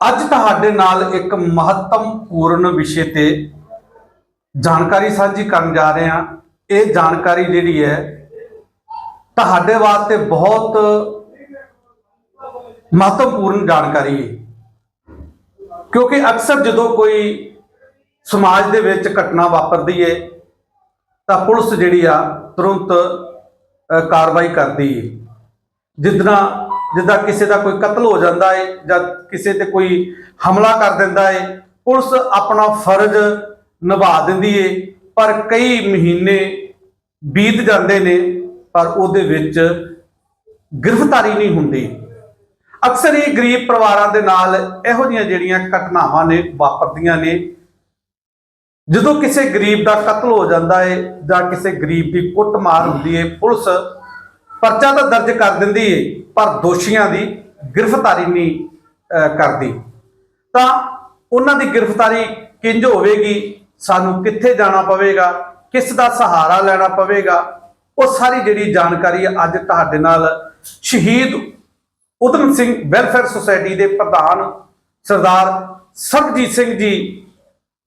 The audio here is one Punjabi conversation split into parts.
ਅੱਜ ਤੁਹਾਡੇ ਨਾਲ ਇੱਕ ਮਹੱਤਵਪੂਰਨ ਵਿਸ਼ੇ ਤੇ ਜਾਣਕਾਰੀ ਸਾਂਝੀ ਕਰਨ ਜਾ ਰਹੇ ਹਾਂ। ਇਹ ਜਾਣਕਾਰੀ ਜਿਹੜੀ ਹੈ, ਤੁਹਾਡੇ ਵਾਸਤੇ ਬਹੁਤ ਮਹੱਤਵਪੂਰਨ ਜਾਣਕਾਰੀ ਹੈ। ਕਿਉਂਕਿ ਅਕਸਰ ਜਦੋਂ ਕੋਈ ਸਮਾਜ ਦੇ ਵਿੱਚ ਘਟਨਾ ਵਾਪਰਦੀ ਹੈ, ਤਾਂ ਪੁਲਿਸ ਜਿਹੜੀ ਆ ਤੁਰੰਤ ਕਾਰਵਾਈ ਕਰਦੀ ਹੈ। ਜਿੱਦਾਂ ਜਿੱਦਾਂ ਕਿਸੇ ਦਾ ਕੋਈ ਕਤਲ ਹੋ ਜਾਂਦਾ ਹੈ ਜਾਂ ਕਿਸੇ ਤੇ ਕੋਈ ਹਮਲਾ ਕਰ ਦਿੰਦਾ ਹੈ ਪੁਲਿਸ ਆਪਣਾ ਫਰਜ਼ ਨਿਭਾ ਦਿੰਦੀ ਹੈ ਪਰ ਕਈ ਮਹੀਨੇ ਬੀਤ ਜਾਂਦੇ ਨੇ, ਪਰ ਉਹਦੇ ਵਿੱਚ ਗ੍ਰਿਫਤਾਰੀ ਨਹੀਂ ਹੁੰਦੀ। ਅਕਸਰ ਹੀ ਗਰੀਬ ਪਰਿਵਾਰਾਂ ਦੇ ਨਾਲ ਇਹੋ ਜਿਹੀਆਂ ਜਿਹੜੀਆਂ ਘਟਨਾਵਾਂ ਨੇ, ਵਾਪਰਦੀਆਂ ਨੇ। ਜਦੋਂ ਕਿਸੇ ਗਰੀਬ ਦਾ ਕਤਲ ਹੋ ਜਾਂਦਾ ਹੈ ਜਾਂ ਕਿਸੇ ਗਰੀਬ ਦੀ ਕੁੱਟਮਾਰ ਹੁੰਦੀ ਹੈ ਪੁਲਿਸ ਪਰਚਾ ਤਾਂ ਦਰਜ ਕਰ ਦਿੰਦੀ ਹੈ ਪਰ ਦੋਸ਼ੀਆਂ ਦੀ ਗ੍ਰਿਫਤਾਰੀ ਨਹੀਂ ਕਰਦੀ। ਤਾਂ ਉਹਨਾਂ ਦੀ ਗ੍ਰਿਫਤਾਰੀ ਕਿੰਜ ਹੋਵੇਗੀ? ਸਾਨੂੰ ਕਿੱਥੇ ਜਾਣਾ ਪਵੇਗਾ? ਕਿਸ ਦਾ ਸਹਾਰਾ ਲੈਣਾ ਪਵੇਗਾ? ਉਹ ਸਾਰੀ ਜਿਹੜੀ ਜਾਣਕਾਰੀ ਅੱਜ ਤੁਹਾਡੇ ਨਾਲ ਸ਼ਹੀਦ ਉਦਮ ਸਿੰਘ ਵੈਲਫੇਅਰ ਸੁਸਾਇਟੀ ਦੇ ਪ੍ਰਧਾਨ ਸਰਦਾਰ ਸਰਬਜੀਤ ਸਿੰਘ ਜੀ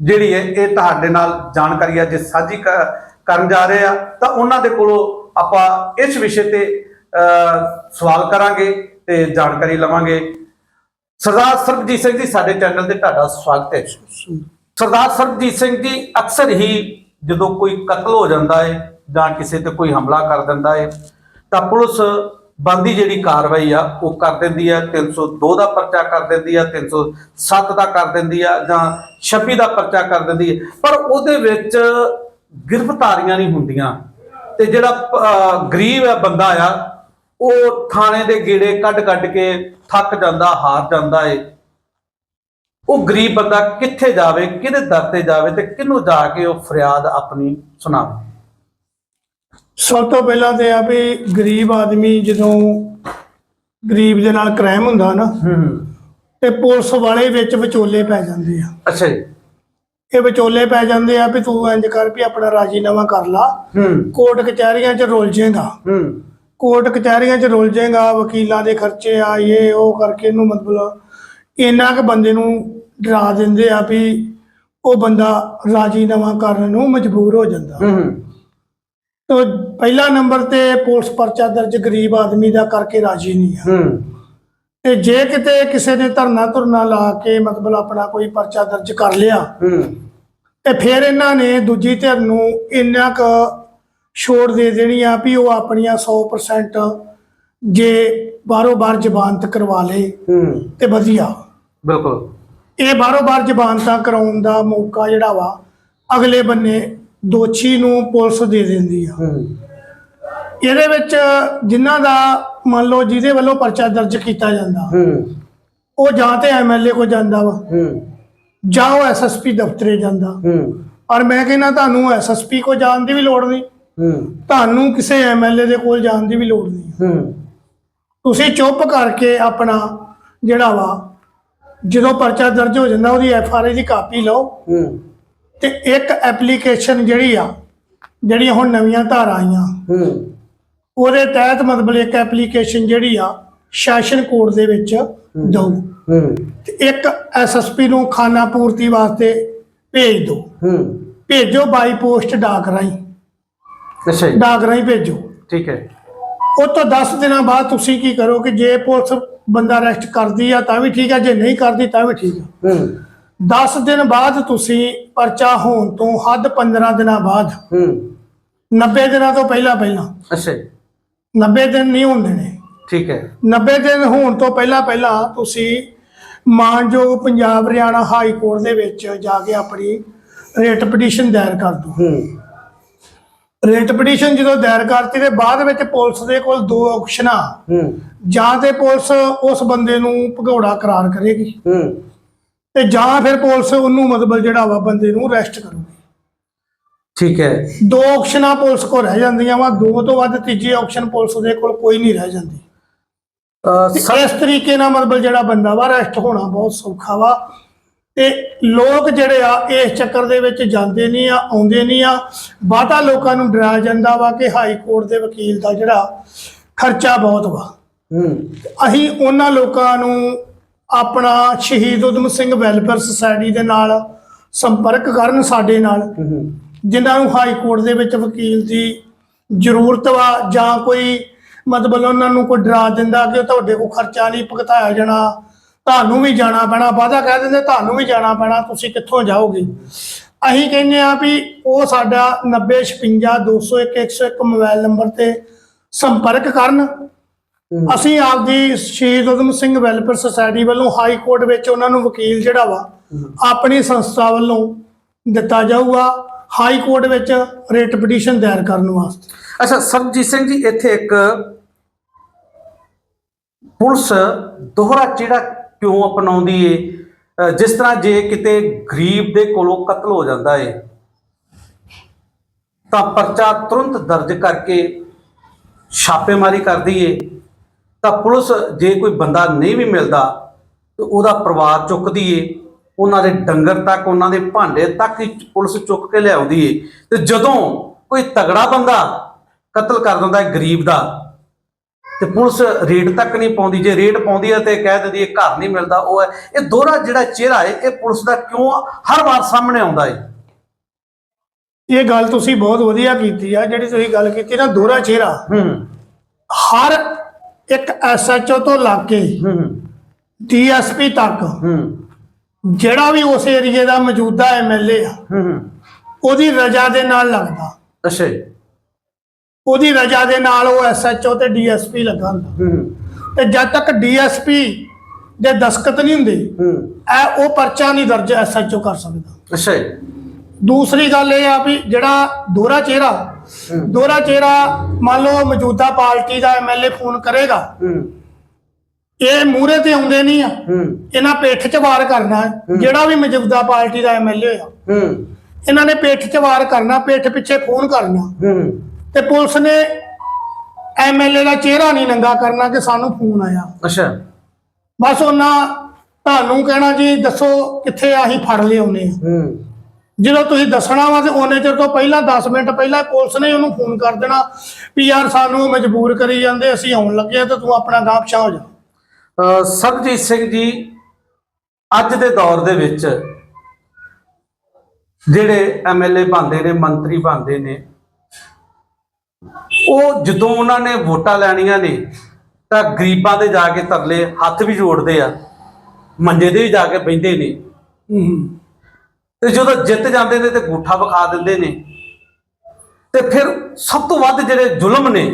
ਜਿਹੜੀ ਹੈ, ਇਹ ਤੁਹਾਡੇ ਨਾਲ ਜਾਣਕਾਰੀ ਅੱਜ ਸਾਂਝੀ ਕ- ਕਰਨ ਜਾ ਰਹੇ ਆ। ਤਾਂ ਉਹਨਾਂ ਦੇ ਕੋਲੋਂ ਆਪਾਂ ਇਸ ਵਿਸ਼ੇ ਤੇ ਸਵਾਲ ਕਰਾਂਗੇ ਤੇ ਜਾਣਕਾਰੀ ਲਵਾਂਗੇ। ਸਰਦਾਰ ਸਰਬਜੀਤ ਸਿੰਘ ਜੀ, ਸਾਡੇ ਚੈਨਲ ਤੇ ਤੁਹਾਡਾ ਸਵਾਗਤ ਹੈ। ਸਰਦਾਰ ਸਰਬਜੀਤ ਸਿੰਘ ਜੀ, ਅਕਸਰ ਹੀ ਜਦੋਂ ਕੋਈ ਕਤਲ ਹੋ ਜਾਂਦਾ ਹੈ ਜਾਂ ਕਿਸੇ ਤੇ ਕੋਈ ਹਮਲਾ ਕਰ ਦਿੰਦਾ ਹੈ ਤਾਂ ਪੁਲਿਸ ਬੰਦੀ ਜਿਹੜੀ ਕਾਰਵਾਈ ਆ, ਉਹ ਕਰ ਦਿੰਦੀ ਆ। 302 ਦਾ ਪਰਚਾ ਕਰ ਦਿੰਦੀ ਆ 307 ਦਾ ਕਰ ਦਿੰਦੀ ਆ ਜਾਂ 26 ਦਾ ਪਰਚਾ ਕਰ ਦਿੰਦੀ ਹੈ ਪਰ ਉਹਦੇ ਵਿੱਚ ਗ੍ਰਿਫਤਾਰੀਆਂ ਨਹੀਂ ਹੁੰਦੀਆਂ। ਤੇ ਜਿਹੜਾ ਗਰੀਬ ਹੈ ਬੰਦਾ ਆ ਉਹ ਥਾਣੇ ਦੇ ਗੇੜੇ ਕੱਢ ਕੱਢ ਕੇ ਥੱਕ ਜਾਂਦਾ ਹਾਰ ਜਾਂਦਾ ਏ। ਉਹ ਗਰੀਬ ਬੰਦਾ ਕਿੱਥੇ ਜਾਵੇ ਕਿਹਦੇ ਦਰ ਤੇ ਜਾਵੇ ਤੇ ਕਿਹਨੂੰ ਜਾ ਕੇ ਉਹ ਫਰਿਆਦ ਆਪਣੀ ਸੁਣਾਵੇ? ਸਭ ਤੋਂ ਪਹਿਲਾਂ ਤੇ ਆ ਵੀ ਗਰੀਬ ਆਦਮੀ ਜਦੋਂ ਗਰੀਬ ਦੇ ਨਾਲ ਕ੍ਰਾਈਮ ਹੁੰਦਾ ਨਾ ਹੂੰ। ਤੇ ਪੁਲਿਸ ਵਾਲੇ ਵਿੱਚ ਵਿਚੋਲੇ ਪੈ ਜਾਂਦੇ ਆ। ਅੱਛਾ ਜੀ। ਇਹ ਵਿਚੋਲੇ ਪੈ ਜਾਂਦੇ ਆ ਵੀ ਤੂੰ ਇੰਜ ਕਰ ਵੀ ਆਪਣਾ ਰਾਜੀਨਾਮਾ ਕਰ ਲਾ। ਹੂੰ। ਕੋਰਟ ਕਚਹਿਰੀਆਂ 'ਚ ਰੁਲ ਜਾਏਗਾ। ਹੂੰ। ਕੋਰਟ ਕਚਹਿਰੀਆਂ 'ਚ ਰੁਲ ਜਾਏਗਾ ਵਕੀਲਾਂ ਦੇ ਖਰਚੇ ਆ ਇਹ ਉਹ ਕਰਕੇ ਇਹਨੂੰ ਮਤਲਬ ਇੰਨਾ ਕੁ ਬੰਦੇ ਨੂੰ ਡਰਾ ਦਿੰਦੇ ਆ ਵੀ ਉਹ ਬੰਦਾ ਰਾਜੀਨਾਮਾ ਕਰਨ ਨੂੰ ਮਜਬੂਰ ਹੋ ਜਾਂਦਾ। ਹੂੰ। ਤੋ ਪਹਿਲਾ ਨੰਬਰ ਤੇ ਪੁਲਿਸ ਪਰਚਾ ਦਰਜ ਗਰੀਬ ਆਦਮੀ ਦਾ ਕਰਕੇ ਰਾਜੀ ਨਹੀਂ ਆ। ਹੂੰ। ਤੇ ਜੇ ਕਿਤੇ ਕਿਸੇ ਨੇ ਧਰਨਾ ਧੁਰਨਾ ਲਾ ਕੇ ਮਤਲਬ ਆਪਣਾ ਕੋਈ ਪਰਚਾ ਦਰਜ ਕਰ ਲਿਆ ਤੇ ਫਿਰ ਇਹਨਾਂ ਨੇ ਦੂਜੀ ਧਿਰ ਨੂੰ ਇੰਨਾ ਕੁ ਛੋੜ ਦੇ ਦੇਣੀ ਆ ਵੀ ਉਹ ਆਪਣੀਆਂ 100% ਜੇ ਬਾਰੋ ਬਾਰ ਜ਼ਬਾਨਤ ਕਰਵਾ ਲੇ ਤੇ ਵਧੀਆ। ਬਿਲਕੁਲ। ਇਹ ਬਾਰੋ ਬਾਰ ਜ਼ਬਾਨਤਾਂ ਕਰਾਉਣ ਦਾ ਮੌਕਾ ਜਿਹੜਾ ਵਾ ਅਗਲੇ ਬੰਨੇ ਦੋਸ਼ੀ ਨੂੰ ਪੁਲਿਸ ਦੇ ਦਿੰਦੀ ਆ। ਹੂੰ। ਇਹਦੇ ਵਿੱਚ ਜਿਨ੍ਹਾਂ ਦਾ ਮੰਨ ਲਓ ਜਿਹਦੇ ਵੱਲੋਂ ਪਰਚਾ ਦਰਜ ਕੀਤਾ ਜਾਂਦਾ ਹੂੰ। ਉਹ ਜਾਂ ਤੇ ਐਮਐਲਏ ਕੋ ਜਾਂਦਾ ਵਾ ਹੂੰ। ਜਾਂ ਉਹ ਐਸਐਸਪੀ ਦਫ਼ਤਰੇ ਜਾਂਦਾ। ਹੂੰ। ਪਰ ਮੈਂ ਕਹਿੰਦਾ ਤੁਹਾਨੂੰ ਐਸਐਸਪੀ ਕੋ ਜਾਣ ਦੀ ਵੀ ਲੋੜ ਨਹੀਂ। ਹੂੰ। ਤੁਹਾਨੂੰ ਕਿਸੇ ਐਮਐਲਏ ਦੇ ਕੋਲ ਜਾਣ ਦੀ ਵੀ ਲੋੜ ਨਹੀਂ। ਹੂੰ। ਤੁਸੀਂ ਚੁੱਪ ਕਰਕੇ ਆਪਣਾ ਜਿਹੜਾ ਵਾ ਜਦੋਂ ਪਰਚਾ ਦਰਜ ਹੋ ਜਾਂਦਾ ਉਹਦੀ ਐਫਆਰਆਈ ਦੀ ਕਾਪੀ ਲਓ। ਹੂੰ। ਤੇ ਇੱਕ ਐਪਲੀਕੇਸ਼ਨ ਜਿਹੜੀ ਆ ਜਿਹੜੀਆਂ ਹੁਣ ਨਵੀਆਂ ਧਾਰਾਂ ਆਈਆਂ ਹੂੰ। ਉਹਦੇ ਤਹਿਤ ਮਤਲਬ ਇੱਕ ਐਪਲੀਕੇਸ਼ਨ ਜਿਹੜੀ ਆ ਸੈਸ਼ਨ ਕੋਰਟ ਦੇ ਵਿੱਚ ਦਊ। ਤੇ ਇੱਕ ਐਸਐਸਪੀ ਨੂੰ ਖਾਨਾ ਪੂਰਤੀ ਵਾਸਤੇ ਭੇਜ ਦਿਓ ਭੇਜੋ ਬਾਈ ਪੋਸਟ ਡਾਕ ਰਾਹੀਂ। ਅੱਛਾ ਜੀ। ਡਾਕ ਰਾਹੀਂ ਭੇਜੋ। ਠੀਕ ਹੈ। ਉਹ ਤੋਂ 10 ਦਿਨਾਂ ਬਾਅਦ ਤੁਸੀਂ ਕੀ ਕਰੋ ਕਿ ਜੇ ਪੁਲਿਸ ਬੰਦਾ ਅਰੈਸਟ ਕਰਦੀ ਆ ਤਾਂ ਵੀ ਠੀਕ ਆ ਜੇ ਨਹੀਂ ਕਰਦੀ ਤਾਂ ਵੀ ਠੀਕ ਆ। ਹੂੰ। 10 ਦਿਨ ਬਾਅਦ ਤੁਸੀਂ ਪਰਚਾ ਹੋਣ ਤੋਂ ਹੱਦ 15 ਦਿਨਾਂ ਬਾਅਦ। ਹੂੰ। 90 ਦਿਨਾਂ ਤੋਂ ਪਹਿਲਾਂ ਪਹਿਲਾਂ ਅੱਛਾ 90 ਦਿਨ ਨਹੀਂ ਹੁੰਦੇ ਨੇ ਠੀਕ ਹੈ। 90 ਦਿਨ ਹੋਣ ਤੋਂ ਪਹਿਲਾਂ ਪਹਿਲਾਂ ਤੁਸੀਂ ਮਾਨਯੋਗ ਪੰਜਾਬ ਹਰਿਆਣਾ ਹਾਈ ਕੋਰਟ ਦੇ ਵਿੱਚ ਜਾ ਕੇ ਆਪਣੀ ਰੇਟ ਪਟੀਸ਼ਨ ਦਾਇਰ ਕਰ ਦਿਓ। ਹੂੰ। ਰੇਟ ਪਟੀਸ਼ਨ ਜਦੋਂ ਦਾਇਰ ਕਰਤੀ ਤੇ ਬਾਅਦ ਵਿੱਚ ਪੁਲਿਸ ਦੇ ਕੋਲ ਦੋ ਆਪਸ਼ਨਾਂ ਹੂੰ। ਜਾਂ ਤੇ ਪੁਲਿਸ ਉਸ ਬੰਦੇ ਨੂੰ ਭਗੌੜਾ ਕਰਾਰ ਕਰੇਗੀ। ਹੂੰ। ਤੇ ਜਾਂ ਫਿਰ ਪੁਲਿਸ ਉਹਨੂੰ ਮਤਲਬ ਜਿਹੜਾ ਵਾ ਬੰਦੇ ਨੂੰ ਅਰੈਸਟ ਕਰੂਗੀ। ਠੀਕ ਹੈ। ਦੋ ਆਪਸ਼ਨਾਂ ਪੁਲਿਸ ਕੋਲ ਰਹਿ ਜਾਂਦੀਆਂ ਵਾ ਦੋ ਤੋਂ ਵੱਧ ਤੀਜੀ ਆਪਸ਼ਨ ਪੁਲਿਸ ਦੇ ਕੋਲ ਕੋਈ ਨਹੀਂ ਰਹਿ ਜਾਂਦੀ। ਤੇ ਇਸ ਤਰੀਕੇ ਨਾਲ ਮਤਲਬ ਜਿਹੜਾ ਬੰਦਾ ਵਾ ਅਰੈਸਟ ਹੋਣਾ ਬਹੁਤ ਸੌਖਾ ਵਾ। ਤੇ ਲੋਕ ਜਿਹੜੇ ਆ ਇਸ ਚੱਕਰ ਦੇ ਵਿੱਚ ਜਾਂਦੇ ਨਹੀਂ ਆ ਆਉਂਦੇ ਨਹੀਂ ਆ। ਬਾਤਾ ਲੋਕਾਂ ਨੂੰ ਡਰਾਇਆ ਜਾਂਦਾ ਵਾ ਕਿ ਹਾਈ ਕੋਰਟ ਦੇ ਵਕੀਲ ਦਾ ਜਿਹੜਾ ਖਰਚਾ ਬਹੁਤ ਵਾ। ਹੂੰ। ਅਸੀਂ ਉਹਨਾਂ ਲੋਕਾਂ ਨੂੰ ਆਪਣਾ ਸ਼ਹੀਦ ਉਦਮ ਸਿੰਘ ਵੈਲਫੇਅਰ ਸੁਸਾਇਟੀ ਦੇ ਨਾਲ ਸੰਪਰਕ ਕਰਨ ਸਾਡੇ ਨਾਲ। ਜਿਨ੍ਹਾਂ ਨੂੰ ਹਾਈ ਕੋਰਟ ਦੇ ਵਿੱਚ ਵਕੀਲ ਦੀ ਜ਼ਰੂਰਤ ਵਾ ਜਾਂ ਕੋਈ ਮਤਲਬ ਉਹਨਾਂ ਨੂੰ ਕੋਈ ਡਰਾ ਦਿੰਦਾ ਕਿ ਤੁਹਾਡੇ ਕੋਲ ਖਰਚਾ ਨਹੀਂ ਭੁਗਤਾਇਆ ਜਾਣਾ ਤੁਹਾਨੂੰ ਵੀ ਜਾਣਾ ਪੈਣਾ ਵਾਦਾ ਕਹਿ ਦਿੰਦੇ ਤੁਹਾਨੂੰ ਵੀ ਜਾਣਾ ਪੈਣਾ ਤੁਸੀਂ ਕਿੱਥੋਂ ਜਾਓਗੇ? ਅਸੀਂ ਕਹਿੰਦੇ ਆ ਵੀ ਉਹ ਸਾਡਾ 9056 201 101 ਮੋਬਾਈਲ ਨੰਬਰ ਤੇ ਸੰਪਰਕ ਕਰਨ। ਅਸੀਂ ਆਪਦੀ ਸ਼ਹੀਦ ਉਦਮ ਸਿੰਘ ਵੈਲਫੇਅਰ ਸੁਸਾਇਟੀ ਵੱਲੋਂ ਹਾਈ ਕੋਰਟ ਵਿੱਚ ਉਹਨਾਂ ਨੂੰ ਵਕੀਲ ਜਿਹੜਾ ਵਾ ਆਪਣੀ ਸੰਸਥਾ ਵੱਲੋਂ ਦਿੱਤਾ ਜਾਊਗਾ। ਹਾਈ ਕੋਰਟ ਵਿੱਚ ਰਿਟ ਪਟੀਸ਼ਨ ਦਾਇਰ ਕਰਨ ਵਾਸਤੇ। ਅੱਛਾ, ਸਰਬਜੀਤ ਸਿੰਘ ਜੀ, ਇੱਥੇ ਇੱਕ ਪੁਲਿਸ ਦੋਹਰਾ ਚਿਹਰਾ ਕਿਉਂ ਅਪਣਾਉਂਦੀ ਏ? ਜਿਸ ਤਰ੍ਹਾਂ ਜੇ ਕਿਤੇ ਗਰੀਬ ਦੇ ਕੋਲੋਂ ਕਤਲ ਹੋ ਜਾਂਦਾ ਏ, ਤਾਂ ਪਰਚਾ ਤੁਰੰਤ ਦਰਜ ਕਰਕੇ ਛਾਪੇਮਾਰੀ ਕਰਦੀ ਏ। ਤਾਂ ਪੁਲਿਸ, ਜੇ ਕੋਈ ਬੰਦਾ ਨਹੀਂ ਵੀ ਮਿਲਦਾ, ਤੇ ਉਹਦਾ ਪਰਿਵਾਰ ਚੁੱਕਦੀ ਏ। ਉਹਨਾਂ ਦੇ ਡੰਗਰ ਤੱਕ ਉਹਨਾਂ ਦੇ ਭਾਂਡੇ ਤੱਕ ਹੀ ਪੁਲਿਸ ਚੁੱਕ ਕੇ ਲਿਆਉਂਦੀ ਏ। ਤੇ ਜਦੋਂ ਕੋਈ ਤਗੜਾ ਬੰਦਾ ਕਤਲ ਕਰ ਦਿੰਦਾ ਹੈ ਗਰੀਬ ਦਾ ਤੇ ਪੁਲਿਸ ਰੇਡ ਤੱਕ ਨਹੀਂ ਪਾਉਂਦੀ। ਜੇ ਰੇਡ ਪਾਉਂਦੀ ਹੈ ਤੇ ਕਹਿ ਦਿੰਦੀ ਹੈ ਘਰ ਨਹੀਂ ਮਿਲਦਾ ਉਹ ਹੈ। ਇਹ ਦੋਹਰਾ ਜਿਹੜਾ ਚਿਹਰਾ ਹੈ ਇਹ ਪੁਲਿਸ ਦਾ ਕਿਉਂ ਹਰ ਵਾਰ ਸਾਹਮਣੇ ਆਉਂਦਾ ਹੈ ਇਹ ਗੱਲ ਤੁਸੀਂ ਬਹੁਤ ਵਧੀਆ ਕੀਤੀ ਆ ਜਿਹੜੀ ਤੁਸੀਂ ਗੱਲ ਕੀਤੀ ਨਾ ਦੋਹਰਾ ਚਿਹਰਾ। ਹੂੰ। ਹਰ ਇੱਕ ਐਸਐਚਓ ਤੋਂ ਲੱਗ ਕੇ ਹੂੰ। ਡੀਐਸਪੀ ਤੱਕ ਹੂੰ। ਜਿਹੜਾ ਵੀ ਉਸ ਏਰੀਏ ਦਾ ਮੌਜੂਦਾ ਐਮਐਲਏ ਆ ਹੂੰ ਉਹਦੀ ਰਜਾ ਦੇ ਨਾਲ ਲੱਗਦਾ। ਅੱਛਾ ਜੀ। ਉਹਦੀ ਰਜਾ ਦੇ ਨਾਲ ਉਹ ਐਸਐਚਓ ਤੇ ਡੀਐਸਪੀ ਲੱਗਾ ਹੁੰਦਾ। ਹੂੰ ਤੇ ਜਦ ਤੱਕ ਡੀਐਸਪੀ ਦੇ ਦਸਖਤ ਨਹੀਂ ਹੁੰਦੇ ਹੂੰ। ਇਹ ਉਹ ਪਰਚਾ ਨਹੀਂ ਦਰਜ ਐਸਐਚਓ ਕਰ ਸਕਦਾ। ਅੱਛਾ ਜੀ। ਦੂਸਰੀ ਗੱਲ ਇਹ ਆ ਵੀ ਜਿਹੜਾ ਦੋਹਰਾ ਚਿਹਰਾ ਦੋਹਰਾ ਚਿਹਰਾ ਮੰਨ ਲਓ ਮੌਜੂਦਾ ਪਾਰਟੀ ਦਾ ਐਮਐਲਏ ਫੋਨ ਕਰੇਗਾ ਹੂੰ। ਇਹ ਮੂਹਰੇ ਤੇ ਆਉਂਦੇ ਨਹੀਂ ਆ। ਹੂੰ। ਇਹਨਾਂ ਪਿੱਠ 'ਚ ਵਾਰ ਕਰਨਾ ਹੈ। ਜਿਹੜਾ ਵੀ ਮੌਜੂਦਾ ਪਾਰਟੀ ਦਾ ਐਮਐਲਏ ਆ ਹੂੰ। ਇਹਨਾਂ ਨੇ ਪਿੱਠ 'ਚ ਵਾਰ ਕਰਨਾ ਪਿੱਠ ਪਿੱਛੇ ਫੋਨ ਕਰਨਾ। ਹੂੰ। ਤੇ ਪੁਲਿਸ ਨੇ ਐਮਐਲਏ ਦਾ ਚਿਹਰਾ ਨਹੀਂ ਨੰਗਾ ਕਰਨਾ ਕਿ ਸਾਨੂੰ ਫੋਨ ਆਇਆ। ਅੱਛਾ। ਬਸ ਉਹਨਾਂ ਤੁਹਾਨੂੰ ਕਹਿਣਾ ਜੀ ਦੱਸੋ ਕਿੱਥੇ ਆ ਅਸੀਂ ਫੜ ਲਿਆਉਨੇ ਆ ਹੂੰ। ਜਦੋਂ ਤੁਸੀਂ ਦੱਸਣਾ ਵਾ ਤੇ ਉਹਨੇ ਚਿਰ ਤੋਂ ਪਹਿਲਾਂ 10 ਮਿੰਟ ਪਹਿਲਾਂ ਪੁਲਿਸ ਨੇ ਉਹਨੂੰ ਫੋਨ ਕਰ ਦੇਣਾ ਵੀ ਯਾਰ ਸਾਨੂੰ ਮਜਬੂਰ ਕਰੀ ਜਾਂਦੇ ਅਸੀਂ ਆਉਣ ਲੱਗੇ ਆ ਤੇ ਤੂੰ ਆਪਣਾ ਗਾਪ ਛਾ ਹੋ ਜਾ। ਸਰਬਜੀਤ ਸਿੰਘ ਜੀ ਅੱਜ ਦੇ ਦੌਰ ਦੇ ਵਿੱਚ ਜਿਹੜੇ ਐਮਐਲਏ ਬਣਦੇ ਨੇ ਮੰਤਰੀ ਬਣਦੇ ਨੇ ਉਹ ਜਦੋਂ ਉਹਨਾਂ ਨੇ ਵੋਟਾਂ ਲੈਣੀਆਂ ਨੇ ਤਾਂ ਗਰੀਬਾਂ ਦੇ ਜਾ ਕੇ ਤਰਲੇ ਹੱਥ ਵੀ ਜੋੜਦੇ ਆ ਮੰਜੇ ਦੇ ਵੀ ਜਾ ਕੇ ਬਹਿੰਦੇ ਨੇ। ਤੇ ਜਦੋਂ ਜਿੱਤ ਜਾਂਦੇ ਨੇ ਤੇ ਗੂਠਾ ਵਿਖਾ ਦਿੰਦੇ ਨੇ। ਤੇ ਫਿਰ ਸਭ ਤੋਂ ਵੱਧ ਜਿਹੜੇ ਜ਼ੁਲਮ ਨੇ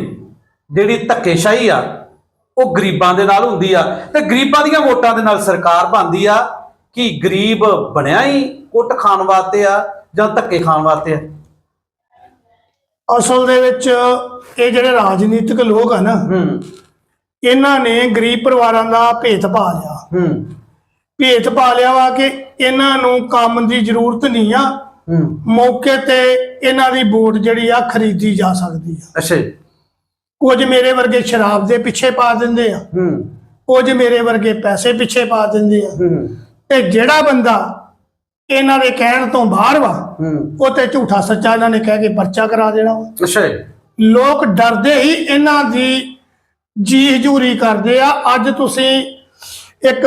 ਜਿਹੜੀ ਧੱਕੇਸ਼ਾਹੀ ਆ ਉਹ ਗਰੀਬਾਂ ਦੇ ਨਾਲ ਹੁੰਦੀ ਆ ਤੇ ਗਰੀਬਾਂ ਦੀਆਂ ਵੋਟਾਂ ਦੇ ਨਾਲ ਸਰਕਾਰ ਬਣਦੀ ਆ ਕਿ ਗਰੀਬ ਬਣਿਆ ਹੀ ਕੁੱਟ ਖਾਣ ਵਾਸਤੇ ਆ ਜਾਂ ਧੱਕੇ ਖਾਣ ਵਾਸਤੇ ਆ। ਅਸਲ ਦੇ ਵਿੱਚ ਇਹ ਜਿਹੜੇ ਰਾਜਨੀਤਿਕ ਲੋਕ ਆ ਨਾ ਇਹਨਾਂ ਨੇ ਗਰੀਬ ਪਰਿਵਾਰਾਂ ਦਾ ਭੇਤ ਪਾ ਲਿਆ। ਭੇਤ ਪਾ ਲਿਆ ਵਾ ਕਿ ਇਹਨਾਂ ਨੂੰ ਕੰਮ ਦੀ ਜ਼ਰੂਰਤ ਨਹੀਂ ਆ। ਮੌਕੇ ਤੇ ਇਹਨਾਂ ਦੀ ਵੋਟ ਜਿਹੜੀ ਆ ਖਰੀਦੀ ਜਾ ਸਕਦੀ ਆ। ਅੱਛਾ। ਕੁਝ ਮੇਰੇ ਵਰਗੇ ਸ਼ਰਾਬ ਦੇ ਪਿੱਛੇ ਪਾ ਦਿੰਦੇ ਆ। ਹੂੰ। ਕੁਝ ਮੇਰੇ ਵਰਗੇ ਪੈਸੇ ਪਿੱਛੇ ਪਾ ਦਿੰਦੇ ਆ। ਹੂੰ। ਤੇ ਜਿਹੜਾ ਬੰਦਾ ਇਹਨਾਂ ਦੇ ਕਹਿਣ ਤੋਂ ਬਾਹਰ ਵਾ ਉਹ ਤੇ ਝੂਠਾ ਸੱਚਾ ਇਹਨਾਂ ਨੇ ਕਹਿ ਕੇ ਪਰਚਾ ਕਰਾ ਦੇਣਾ। ਅੱਛਾ। ਲੋਕ ਡਰਦੇ ਹੀ ਇਹਨਾਂ ਦੀ ਜੀ ਹਜੂਰੀ ਕਰਦੇ ਆ। ਅੱਜ ਤੁਸੀਂ ਇੱਕ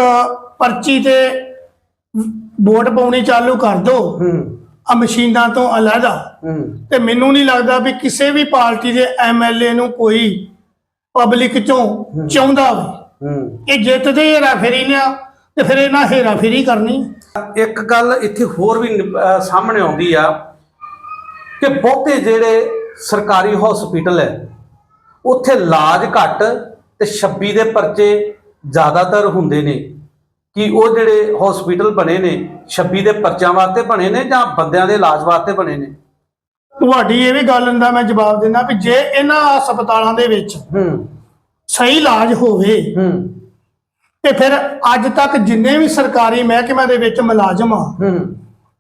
ਪਰਚੀ ਤੇ ਵੋਟ ਪਾਉਣੀ ਚਾਲੂ ਕਰ ਹੂੰ। ਆ ਮਸ਼ੀਨਾਂ ਤੋਂ ਅਲੱਗਾ ਹੂੰ। ਤੇ ਮੈਨੂੰ ਨਹੀਂ ਲੱਗਦਾ ਵੀ ਕਿਸੇ ਵੀ ਪਾਰਟੀ ਦੇ ਐਮਐਲਏ ਨੂੰ ਕੋਈ ਪਬਲਿਕ ਚੋਂ ਚਾਹੁੰਦਾ ਹੋਵੇ। ਹੂੰ। ਇਹ ਜਿੱਤਦੇ ਹੇਰਾ ਫੇਰੀ ਨੇ ਤੇ ਫਿਰ ਇਹਨਾਂ ਹੇਰਾ ਫੇਰੀ ਕਰਨੀ। ਇੱਕ ਗੱਲ ਇੱਥੇ ਹੋਰ ਵੀ ਨਿ- ਅਹ ਸਾਹਮਣੇ ਆਉਂਦੀ ਆ ਕਿ ਬਹੁਤੇ ਜਿਹੜੇ ਸਰਕਾਰੀ ਹਸਪੀਟਲ ਹੈ ਉੱਥੇ ਇਲਾਜ ਘੱਟ ਤੇ 26 ਦੇ ਪਰਚੇ ਜ਼ਿਆਦਾਤਰ ਹੁੰਦੇ ਨੇ। ਕਿ ਉਹ ਜਿਹੜੇ ਹਸਪੀਟਲ ਬਣੇ ਨੇ 26 ਦੇ ਪਰਚਿਆਂ ਵਾਸਤੇ ਬਣੇ ਨੇ ਜਾਂ ਬੰਦਿਆਂ ਦੇ ਇਲਾਜ ਵਾਸਤੇ ਬਣੇ ਨੇ? ਤੁਹਾਡੀ ਇਹ ਵੀ ਗੱਲ ਦਾ ਮੈਂ ਜਵਾਬ ਦਿੰਦਾ ਵੀ ਜੇ ਇਹਨਾਂ ਹਸਪਤਾਲਾਂ ਦੇ ਵਿੱਚ ਹੂੰ। ਸਹੀ ਇਲਾਜ ਹੋਵੇ ਹੂੰ। ਤੇ ਫਿਰ ਅੱਜ ਤੱਕ ਜਿੰਨੇ ਵੀ ਸਰਕਾਰੀ ਮਹਿਕਮਿਆਂ ਦੇ ਵਿੱਚ ਮੁਲਾਜ਼ਮ ਆ ਹੂੰ।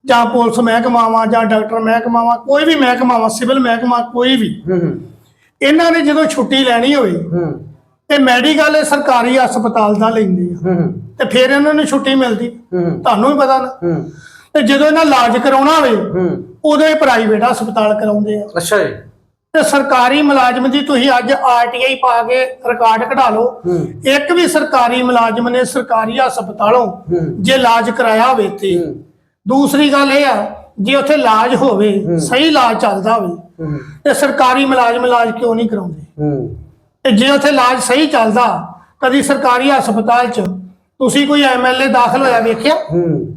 ਜਾਂ ਪੁਲਿਸ ਮਹਿਕਮਾ ਵਾ ਜਾਂ ਡਾਕਟਰ ਮਹਿਕਮਾ ਵਾ ਕੋਈ ਵੀ ਮਹਿਕਮਾ ਵਾ ਸਿਵਲ ਮਹਿਕਮਾ ਕੋਈ ਵੀ ਹੂੰ ਇਹਨਾਂ ਨੇ ਜਦੋਂ ਛੁੱਟੀ ਲੈਣੀ ਹੋਵੇ ਹੂੰ। ਤੇ ਮੈਡੀਕਲ ਇਹ ਸਰਕਾਰੀ ਹਸਪਤਾਲ ਦਾ ਲੈਂਦੇ ਆ। ਹੂੰ। ਤੇ ਫਿਰ ਇਹਨਾਂ ਨੂੰ ਛੁੱਟੀ ਮਿਲਦੀ। ਹੂੰ। ਤੁਹਾਨੂੰ ਵੀ ਪਤਾ ਨਾ। ਹੂੰ। ਤੇ ਜਦੋਂ ਇਹਨਾਂ ਇਲਾਜ ਕਰਾਉਣਾ ਹੋਵੇ ਹੂੰ। ਉਦੋਂ ਇਹ ਪ੍ਰਾਈਵੇਟ ਹਸਪਤਾਲ ਕਰਾਉਂਦੇ ਆ। ਅੱਛਾ ਜੀ। ਤੇ ਸਰਕਾਰੀ ਮੁਲਾਜ਼ਮ ਦੀ ਤੁਸੀਂ ਅੱਜ ਆਰਟੀਆਈ ਪਾ ਕੇ ਰਿਕਾਰਡ ਕਢਾ ਲਓ। ਹੂੰ। ਇੱਕ ਵੀ ਸਰਕਾਰੀ ਮੁਲਾਜ਼ਮ ਨੇ ਸਰਕਾਰੀ ਹਸਪਤਾਲੋਂ ਹੂੰ। ਜੇ ਇਲਾਜ ਕਰਾਇਆ ਹੋਵੇ ਤੇ। ਹੂੰ। ਦੂਸਰੀ ਗੱਲ ਇਹ ਆ ਜੇ ਉੱਥੇ ਇਲਾਜ ਹੋਵੇ ਸਹੀ ਇਲਾਜ ਚੱਲਦਾ ਹੋਵੇ ਹੂੰ। ਤੇ ਸਰਕਾਰੀ ਮੁਲਾਜ਼ਮ ਇਲਾਜ ਕਿਉਂ ਨਹੀਂ ਕਰਾਉਂਦੇ? ਹੂੰ। ਤੇ ਜੇ ਉੱਥੇ ਇਲਾਜ ਸਹੀ ਚੱਲਦਾ ਕਦੀ ਸਰਕਾਰੀ ਹਸਪਤਾਲ 'ਚ ਤੁਸੀਂ ਕੋਈ ਐਮਐਲਏ ਦਾਖਲ ਹੋਇਆ ਵੇਖਿਆ? ਹੂੰ।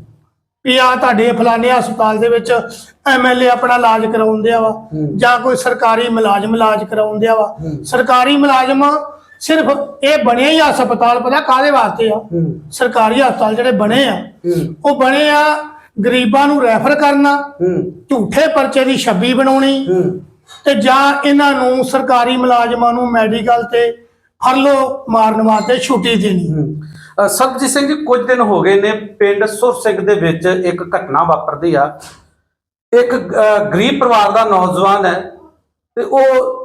ਵੀ ਆ ਤੁਹਾਡੇ ਫਲਾਣੇ ਹਸਪਤਾਲ ਦੇ ਵਿੱਚ ਐਮਐਲਏ ਆਪਣਾ ਇਲਾਜ ਕਰਾਉਂਦੇ ਆ ਵਾ। ਜਾਂ ਕੋਈ ਸਰਕਾਰੀ ਮੁਲਾਜ਼ਮ ਇਲਾਜ ਕਰਾਉਂਦੇ ਆ ਵਾ। ਸਰਕਾਰੀ ਮੁਲਾਜ਼ਮ ਸਿਰਫ ਇਹ ਬਣੇ ਹੀ ਹਸਪਤਾਲ ਪਤਾ ਕਾਹਦੇ ਵਾਸਤੇ ਆ? ਸਰਕਾਰੀ ਹਸਪਤਾਲ ਜਿਹੜੇ ਬਣੇ ਆ ਉਹ ਬਣੇ ਆ ਗਰੀਬਾਂ ਨੂੰ ਰੈਫਰ ਕਰਨਾ ਝੂਠੇ ਪਰਚੇ ਦੀ ਛੱਬੀ ਬਣਾਉਣੀ ਤੇ ਜਾਂ ਇਹਨਾਂ ਨੂੰ ਸਰਕਾਰੀ ਮੁਲਾਜ਼ਮਾਂ ਨੂੰ ਮੈਡੀਕਲ ਤੇ ਫਰਲੋ ਮਾਰਨ ਵਾਸਤੇ ਛੁੱਟੀ ਦੇਣੀ। ਸਰਬਜੀਤ ਸਿੰਘ ਜੀ, ਕੁਝ ਦਿਨ ਹੋ ਗਏ ਨੇ, ਪਿੰਡ ਸੁਰ ਸਿੰਘ ਦੇ ਵਿੱਚ ਇੱਕ ਘਟਨਾ ਵਾਪਰਦੀ ਆ। ਇੱਕ ਗਰੀਬ ਪਰਿਵਾਰ ਦਾ ਨੌਜਵਾਨ ਹੈ ਤੇ ਉਹ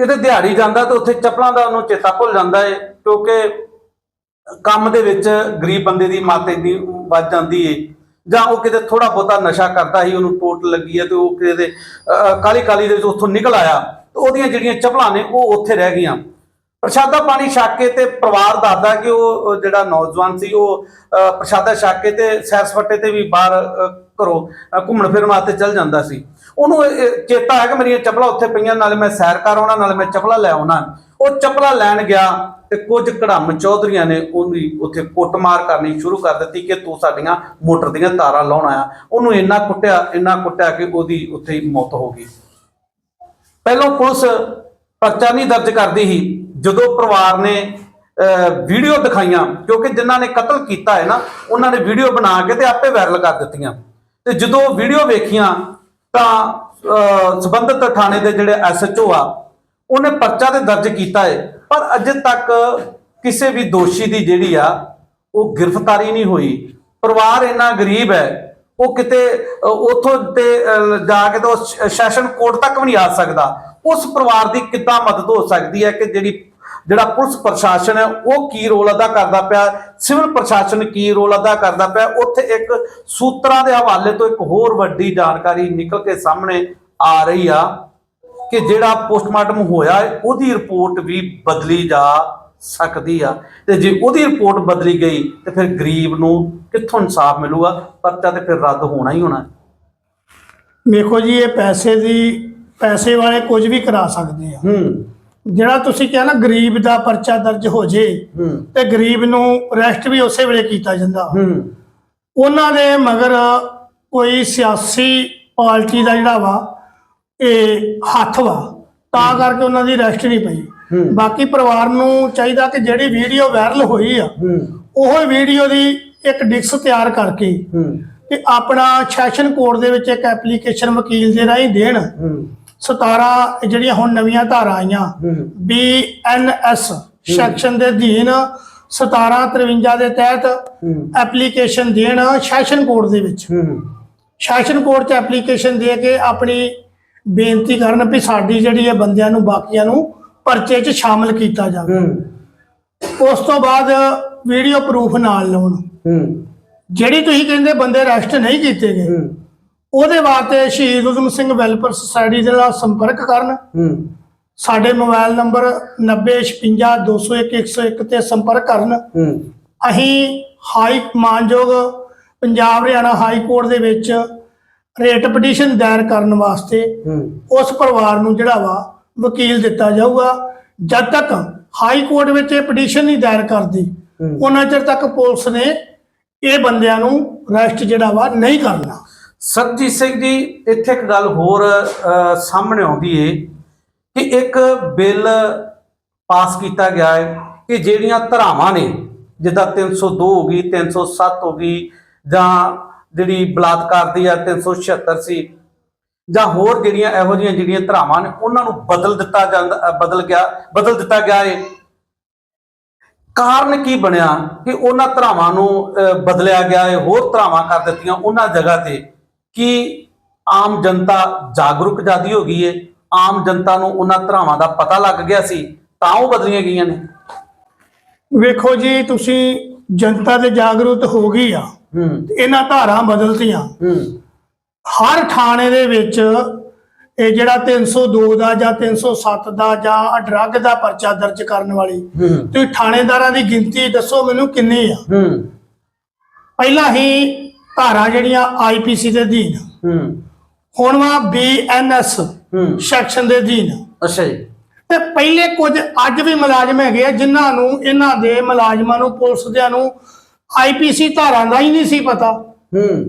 ਕਿਤੇ ਦਿਹਾੜੀ ਜਾਂਦਾ ਤੇ ਉੱਥੇ ਚੱਪਲਾਂ ਦਾ ਉਹਨੂੰ ਚੇਤਾ ਭੁੱਲ ਜਾਂਦਾ ਹੈ ਕਿਉਂਕਿ ਕੰਮ ਦੇ ਵਿੱਚ ਗਰੀਬ ਬੰਦੇ ਦੀ ਮਾਤੇ ਦੀ ਵੱਜ ਜਾਂਦੀ ਏ। ਜਾਂ ਉਹ ਕਿਤੇ ਥੋੜਾ ਬਹੁਤਾ ਨਸ਼ਾ ਕਰਦਾ ਸੀ, ਉਹਨੂੰ ਟੋਟ ਲੱਗੀ ਹੈ ਤੇ ਉਹ ਕਿਤੇ ਕਾਲੀ ਕਾਲੀ ਦੇ ਵਿੱਚ ਉੱਥੋਂ ਨਿਕਲ ਆਇਆ। ਤੇ ਉਹਦੀਆਂ ਜਿਹੜੀਆਂ ਚੱਪਲਾਂ ਨੇ, ਉਹ ਉੱਥੇ ਰਹਿ ਗਈਆਂ। ਪ੍ਰਸ਼ਾਦਾ ਪਾਣੀ ਛਕ ਕੇ ਤੇ ਪਰਿਵਾਰ ਦੱਸਦਾ ਕਿ ਉਹ ਜਿਹੜਾ ਨੌਜਵਾਨ ਸੀ, ਉਹ ਪ੍ਰਸ਼ਾਦਾ ਛਕ ਕੇ ਤੇ ਸੈਰ ਸਪਾਟੇ ਤੇ ਵੀ ਬਾਹਰ ਘਰੋਂ ਘੁੰਮਣ ਫਿਰਨ ਵਾਸਤੇ ਚੱਲ ਜਾਂਦਾ ਸੀ। ਉਹਨੂੰ ਚੇਤਾ ਹੈ ਕਿ ਮੇਰੀਆਂ ਚੱਪਲਾਂ ਉੱਥੇ ਪਈਆਂ, ਨਾਲੇ ਮੈਂ ਸੈਰ ਕਰ ਆਉਣਾ, ਨਾਲੇ ਮੈਂ ਚੱਪਲਾਂ ਲੈ ਆਉਣਾ। ਉਹ ਚੱਪਲਾਂ ਲੈਣ ਗਿਆ ਤੇ ਕੁਝ ਕੜਮ ਚੌਧਰੀਆਂ ਨੇ ਉਹਦੀ ਉੱਥੇ ਕੁੱਟਮਾਰ ਕਰਨੀ ਸ਼ੁਰੂ ਕਰ ਦਿੱਤੀ ਕਿ ਤੂੰ ਸਾਡੀਆਂ ਮੋਟਰ ਦੀਆਂ ਤਾਰਾਂ ਲਾਉਣ ਆਇਆ। ਉਹਨੂੰ ਇੰਨਾ ਕੁੱਟਿਆ ਇੰਨਾ ਕੁੱਟਿਆ ਕਿ ਉਹਦੀ ਉੱਥੇ ਹੀ ਮੌਤ ਹੋ ਗਈ। ਪਹਿਲਾਂ ਪੁਲਿਸ ਪਰਚਾ ਨਹੀਂ ਦਰਜ ਕਰਦੀ ਸੀ। ਜਦੋਂ ਪਰਿਵਾਰ ਨੇ ਵੀਡੀਓ ਦਿਖਾਈਆਂ ਕਿਉਂਕਿ ਜਿਨ੍ਹਾਂ ਨੇ ਕਤਲ ਕੀਤਾ ਹੈ ਨਾ ਉਹਨਾਂ ਨੇ ਵੀਡੀਓ ਬਣਾ ਕੇ ਤੇ ਆਪੇ ਵਾਇਰਲ ਕਰ ਦਿੱਤੀਆਂ। ਤੇ ਜਦੋਂ ਵੀਡੀਓ ਵੇਖੀਆਂ ਤਾਂ ਅਹ, ਸੰਬੰਧਿਤ ਥਾਣੇ ਦੇ ਜਿਹੜੇ ਐਸਐਚਓ ਆ ਉਹਨੇ ਪਰਚਾ ਤੇ ਦਰਜ ਕੀਤਾ ਹੈ। ਪਰ ਅਜੇ ਤੱਕ ਕਿਸੇ ਵੀ ਦੋਸ਼ੀ ਦੀ ਜਿਹੜੀ ਆ ਉਹ ਗ੍ਰਿਫਤਾਰੀ ਨਹੀਂ ਹੋਈ। ਪਰਿਵਾਰ ਇੰਨਾ ਗਰੀਬ ਹੈ ਉਹ ਕਿਤੇ ਅ, ਉੱਥੋਂ ਤੇ ਜਾ ਕੇ ਤਾਂ ਉਹ ਸੈਸ਼ਨ ਕੋਰਟ ਤੱਕ ਵੀ ਨਹੀਂ ਆ ਸਕਦਾ। ਉਸ ਪਰਿਵਾਰ ਦੀ ਕਿੱਦਾਂ ਮਦਦ ਹੋ ਸਕਦੀ ਹੈ ਕਿ ਜਿਹੜੀ ਜਿਹੜਾ ਪੁਲਿਸ ਪ੍ਰਸ਼ਾਸਨ ਹੈ ਉਹ ਕੀ ਰੋਲ ਅਦਾ ਕਰਦਾ ਪਿਆ? ਸਿਵਲ ਪ੍ਰਸ਼ਾਸਨ ਕੀ ਰੋਲ ਅਦਾ ਕਰਦਾ ਪਿਆ? ਉੱਥੇ ਇੱਕ ਸੂਤਰਾਂ ਦੇ ਹਵਾਲੇ ਤੋਂ ਇੱਕ ਹੋਰ ਵੱਡੀ ਜਾਣਕਾਰੀ ਨਿਕਲ ਕੇ ਸਾਹਮਣੇ ਆ ਰਹੀ ਆ ਕਿ ਜਿਹੜਾ ਪੋਸਟਮਾਰਟਮ ਹੋਇਆ ਉਹਦੀ ਰਿਪੋਰਟ ਵੀ ਬਦਲੀ ਜਾ ਸਕਦੀ ਆ। ਤੇ ਜੇ ਉਹਦੀ ਰਿਪੋਰਟ ਬਦਲੀ ਗਈ ਤੇ ਫਿਰ ਗਰੀਬ ਨੂੰ ਕਿੱਥੋਂ ਇਨਸਾਫ ਮਿਲੂਗਾ? ਪਰਚਾ ਤੇ ਫਿਰ ਰੱਦ ਹੋਣਾ ਹੀ ਹੋਣਾ। ਵੇਖੋ ਜੀ ਇਹ ਪੈਸੇ ਦੀ ਪੈਸੇ ਵਾਲੇ ਕੁਝ ਵੀ ਕਰਾ ਸਕਦੇ ਆ। ਹੂੰ। ਜਿਹੜਾ ਤੁਸੀਂ ਕਿਹਾ ਨਾ ਗਰੀਬ ਦਾ ਪਰਚਾ ਦਰਜ ਹੋ ਜੇ ਤੇ ਗਰੀਬ ਨੂੰ ਅਰੈਸਟ ਵੀ ਉਸੇ ਵੇਲੇ ਕੀਤਾ ਜਾਂਦਾ। ਉਹਨਾਂ ਦੇ ਮਗਰ ਕੋਈ ਸਿਆਸੀ ਪਾਰਟੀ ਦਾ ਜਿਹੜਾ ਵਾ ਇਹ ਹੱਥ ਵਾ ਤਾਂ ਕਰਕੇ ਉਹਨਾਂ ਦੀ ਅਰੈਸਟ ਨਹੀਂ ਪਈ। ਬਾਕੀ ਪਰਿਵਾਰ ਨੂੰ ਚਾਹੀਦਾ ਕਿ ਜਿਹੜੀ ਵੀਡੀਓ ਵਾਇਰਲ ਹੋਈ ਆ ਉਹ ਵੀਡੀਓ ਦੀ ਇੱਕ ਡਿਕਸ ਤਿਆਰ ਕਰਕੇ ਤੇ ਆਪਣਾ ਸੈਸ਼ਨ ਕੋਰਟ ਦੇ ਵਿੱਚ ਇੱਕ ਐਪਲੀਕੇਸ਼ਨ ਵਕੀਲ ਦੇ ਰਾਹੀਂ ਦੇਣ। 17 ਜਿਹੜੀਆਂ ਹੁਣ ਨਵੀਆਂ ਧਾਰਾਂ ਆਈਆਂ ਹੂੰ ਬੀਐਨਐਸ ਸੈਕਸ਼ਨ ਦੇ ਅਧੀਨ 1753 ਦੇ ਤਹਿਤ ਐਪਲੀਕੇਸ਼ਨ ਦੇਣ ਸੈਸ਼ਨ ਕੋਰਟ ਦੇ ਵਿੱਚ। ਸੈਸ਼ਨ ਕੋਰਟ 'ਚ ਐਪਲੀਕੇਸ਼ਨ ਦੇ ਕੇ ਆਪਣੀ ਬੇਨਤੀ ਕਰਨ ਵੀ ਸਾਡੀ ਜਿਹੜੀ ਹੈ ਬੰਦਿਆਂ ਨੂੰ ਬਾਕੀਆਂ ਨੂੰ ਪਰਚੇ 'ਚ ਸ਼ਾਮਲ ਕੀਤਾ ਜਾਵੇ। ਉਸ ਤੋਂ ਬਾਅਦ ਵੀਡੀਓ ਪ੍ਰੂਫ ਨਾਲ ਲਾਉਣ। ਜਿਹੜੀ ਤੁਸੀਂ ਕਹਿੰਦੇ ਬੰਦੇ ਅਰੈਸਟ ਨਹੀਂ ਕੀਤੇ ਗਏ ਉਹਦੇ ਵਾਸਤੇ ਸ਼ਹੀਦ ਉਦਮ ਸਿੰਘ ਵੈਲਫੇਅਰ ਸੁਸਾਇਟੀ ਦੇ ਨਾਲ ਸੰਪਰਕ ਕਰਨ। ਹੂੰ। ਸਾਡੇ ਮੋਬਾਈਲ ਨੰਬਰ 9056201101 ਤੇ ਸੰਪਰਕ ਕਰਨ। ਹੂੰ। ਅਸੀਂ ਹਾਈ ਮਾਨਯੋਗ ਪੰਜਾਬ ਹਰਿਆਣਾ ਹਾਈ ਕੋਰਟ ਦੇ ਵਿੱਚ ਰੇਟ ਪਟੀਸ਼ਨ ਦਾਇਰ ਕਰਨ ਵਾਸਤੇ ਉਸ ਪਰਿਵਾਰ ਨੂੰ ਜਿਹੜਾ ਵਾ ਵਕੀਲ ਦਿੱਤਾ ਜਾਊਗਾ। ਜਦ ਤੱਕ ਹਾਈ ਕੋਰਟ ਵਿੱਚ ਇਹ ਪਟੀਸ਼ਨ ਨਹੀਂ ਦਾਇਰ ਕਰਦੀ। ਉਹਨਾਂ ਚਿਰ ਤੱਕ ਪੁਲਿਸ ਨੇ ਇਹ ਬੰਦਿਆਂ ਨੂੰ ਅਰੈਸਟ ਜਿਹੜਾ ਵਾ ਨਹੀਂ ਕਰਨਾ। ਸਰਜੀਤ ਸਿੰਘ ਜੀ ਇੱਥੇ ਇੱਕ ਗੱਲ ਹੋਰ ਸਾਹਮਣੇ ਆਉਂਦੀ ਏ ਕਿ ਇੱਕ ਬਿੱਲ ਪਾਸ ਕੀਤਾ ਗਿਆ ਹੈ ਕਿ ਜਿਹੜੀਆਂ ਧਰਾਵਾਂ ਨੇ ਜਿੱਦਾਂ 302 ਹੋ ਗਈ 307 ਹੋ ਗਈ ਜਾਂ ਜਿਹੜੀ ਬਲਾਤਕਾਰ ਦੀ ਆ 376 ਸੀ ਜਾਂ ਹੋਰ ਜਿਹੜੀਆਂ ਇਹੋ ਜਿਹੀਆਂ ਜਿਹੜੀਆਂ ਧਰਾਵਾਂ ਨੇ ਉਹਨਾਂ ਨੂੰ ਬਦਲ ਦਿੱਤਾ ਜਾਂਦਾ ਬਦਲ ਗਿਆ ਬਦਲ ਦਿੱਤਾ ਗਿਆ ਏ। ਕਾਰਨ ਕੀ ਬਣਿਆ ਕਿ ਉਹਨਾਂ ਧਰਾਵਾਂ ਨੂੰ ਅਹ, ਬਦਲਿਆ ਗਿਆ ਏ ਹੋਰ ਧਰਾਵਾਂ ਕਰ ਦਿੱਤੀਆਂ ਉਹਨਾਂ ਜਗ੍ਹਾ ਤੇ? ਕਿ ਆਮ ਜਨਤਾ ਜਾਗਰੂਕ ਜਿਆਦੀ ਹੋ ਗਈ ਹੈ ਆਮ ਜਨਤਾ ਨੂੰ ਉਹਨਾਂ ਧਰਾਵਾਂ ਦਾ ਪਤਾ ਲੱਗ ਗਿਆ ਸੀ ਤਾਂ ਉਹ ਬਦਲੀਆਂ ਗਈਆਂ ਨੇ। ਵੇਖੋ ਜੀ ਤੁਸੀਂ ਜਨਤਾ ਦੇ ਜਾਗਰੂਕ ਹੋ ਗਈ ਆ ਤੇ ਇਹਨਾਂ ਧਾਰਾਂ ਬਦਲਤੀਆਂ। ਹਰ ਥਾਣੇ ਦੇ ਵਿੱਚ ਇਹ ਜਿਹੜਾ 302 ਦਾ ਜਾਂ 307 ਦਾ ਜਾਂ ਡਰੱਗ ਦਾ ਪਰਚਾ ਦਰਜ ਕਰਨ ਵਾਲੀ ਤੁਸੀਂ ਥਾਣੇਦਾਰਾਂ ਦੀ ਗਿਣਤੀ ਦੱਸੋ ਮੈਨੂੰ ਕਿੰਨੀ ਆ। ਪਹਿਲਾਂ ਹੀ ਧਾਰਾ ਜਿਹੜੀਆਂ ਆਈਪੀਸੀ ਦੇ ਅਧੀਨ। ਹੂੰ। ਹੁਣ ਵਾ ਬੀਐਨਐਸ ਹੂੰ। ਸੈਕਸ਼ਨ ਦੇ ਅਧੀਨ। ਅੱਛਾ ਜੀ। ਤੇ ਪਹਿਲੇ ਕੁਝ ਅੱਜ ਵੀ ਮੁਲਾਜ਼ਮ ਹੈਗੇ ਆ ਜਿਨ੍ਹਾਂ ਨੂੰ ਇਹਨਾਂ ਦੇ ਮੁਲਾਜ਼ਮਾਂ ਨੂੰ ਪੁਲਿਸ ਦਿਆਂ ਨੂੰ ਆਈਪੀਸੀ ਧਾਰਾਂ ਦਾ ਹੀ ਨਹੀਂ ਸੀ ਪਤਾ। ਹੂੰ।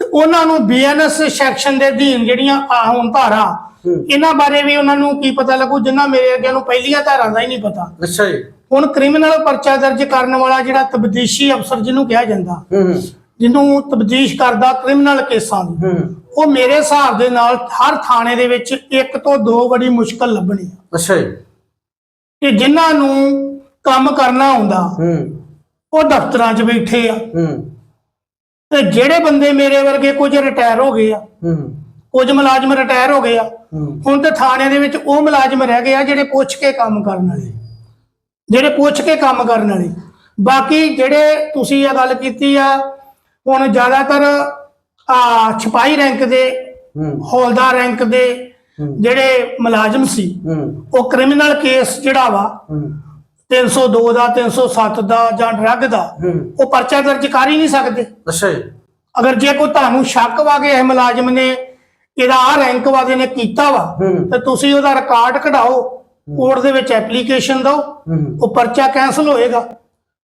ਤੇ ਉਹਨਾਂ ਨੂੰ ਬੀਐਨਐਸ ਸੈਕਸ਼ਨ ਦੇ ਅਧੀਨ ਜਿਹੜੀਆਂ ਆ ਹੁਣ ਧਾਰਾਂ। ਇਹਨਾਂ ਬਾਰੇ ਵੀ ਉਹਨਾਂ ਨੂੰ ਕੀ ਪਤਾ ਲੱਗੂ ਜਿਨ੍ਹਾਂ ਮੇਰੇ ਅੱਗੇ ਨੂੰ ਪਹਿਲੀਆਂ ਧਾਰਾਂ ਦਾ ਹੀ ਨਹੀਂ ਪਤਾ। ਅੱਛਾ ਜੀ। ਹੁਣ ਕ੍ਰਿਮੀਨਲ ਪਰਚਾ ਦਰਜ ਕਰਨ ਵਾਲਾ ਜਿਹੜਾ ਤਬਦੀਸ਼ੀ ਅਫਸਰ ਜਿਹਨੂੰ ਕਿਹਾ ਜਾਂਦਾ ਹੂੰ। ਜਿਹਨੂੰ ਤਬਦੀਸ਼ ਕਰਦਾ ਕ੍ਰਿਮੀਨਲ ਕੇਸਾਂ ਦੀ। ਉਹ ਮੇਰੇ ਹਿਸਾਬ ਦੇ ਨਾਲ ਹਰ ਥਾਣੇ ਦੇ ਵਿੱਚ ਇੱਕ ਤੋਂ ਦੋ ਬੜੀ ਮੁਸ਼ਕਲ ਲੱਭਣੀ ਆ। ਅੱਛਾ ਜੀ। ਕਿ ਜਿਨ੍ਹਾਂ ਨੂੰ ਕੰਮ ਕਰਨਾ ਹੁੰਦਾ ਉਹ ਦਫ਼ਤਰਾਂ 'ਚ ਬੈਠੇ ਆ। ਤੇ ਜਿਹੜੇ ਬੰਦੇ ਮੇਰੇ ਵਰਗੇ ਕੁਝ ਰਿਟਾਇਰ ਹੋ ਗਏ ਆ ਕੁਝ ਮੁਲਾਜ਼ਮ ਰਿਟਾਇਰ ਹੋ ਗਏ ਆ ਹੁਣ ਤੇ ਥਾਣੇ ਦੇ ਵਿੱਚ ਉਹ ਮੁਲਾਜ਼ਮ ਰਹਿ ਗਏ ਆ ਜਿਹੜੇ ਪੁੱਛ ਕੇ ਕੰਮ ਕਰਨ ਵਾਲੇ। ਜਿਹੜੇ ਪੁੱਛ ਕੇ ਕੰਮ ਕਰਨ ਵਾਲੇ। ਬਾਕੀ ਜਿਹੜੇ ਤੁਸੀਂ ਇਹ ਗੱਲ ਕੀਤੀ ਆ ਹੁਣ ਜ਼ਿਆਦਾਤਰ ਆ ਛਪਾਈ ਰੈਂਕ ਦੇ ਹੌਲਦਾਰ ਰੈਂਕ ਦੇ। ਜਿਹੜੇ ਮੁਲਾਜ਼ਮ ਸੀ ਉਹ ਕ੍ਰਿਮੀਨਲ ਕੇਸ ਜਿਹੜਾ ਵਾ ਹੂੰ। 302 ਦਾ 307 ਦਾ ਜਾਂ ਡਰੱਗ ਦਾ ਉਹ ਪਰਚਾ ਦਰਜ ਕਰ ਹੀ ਨਹੀਂ ਸਕਦੇ। ਅੱਛਾ ਜੀ। ਅਗਰ ਜੇ ਕੋਈ ਤੁਹਾਨੂੰ ਸ਼ੱਕ ਵਾ ਕਿ ਇਹ ਮੁਲਾਜ਼ਮ ਨੇ ਇਹਦਾ ਆ ਰੈਂਕ ਵਾਲੇ ਨੇ ਕੀਤਾ ਵਾ। ਤੇ ਤੁਸੀਂ ਉਹਦਾ ਰਿਕਾਰਡ ਕਢਾਓ ਕੋਰਟ ਦੇ ਵਿੱਚ ਐਪਲੀਕੇਸ਼ਨ ਦਿਓ ਉਹ ਪਰਚਾ ਕੈਨਸਲ ਹੋਏਗਾ।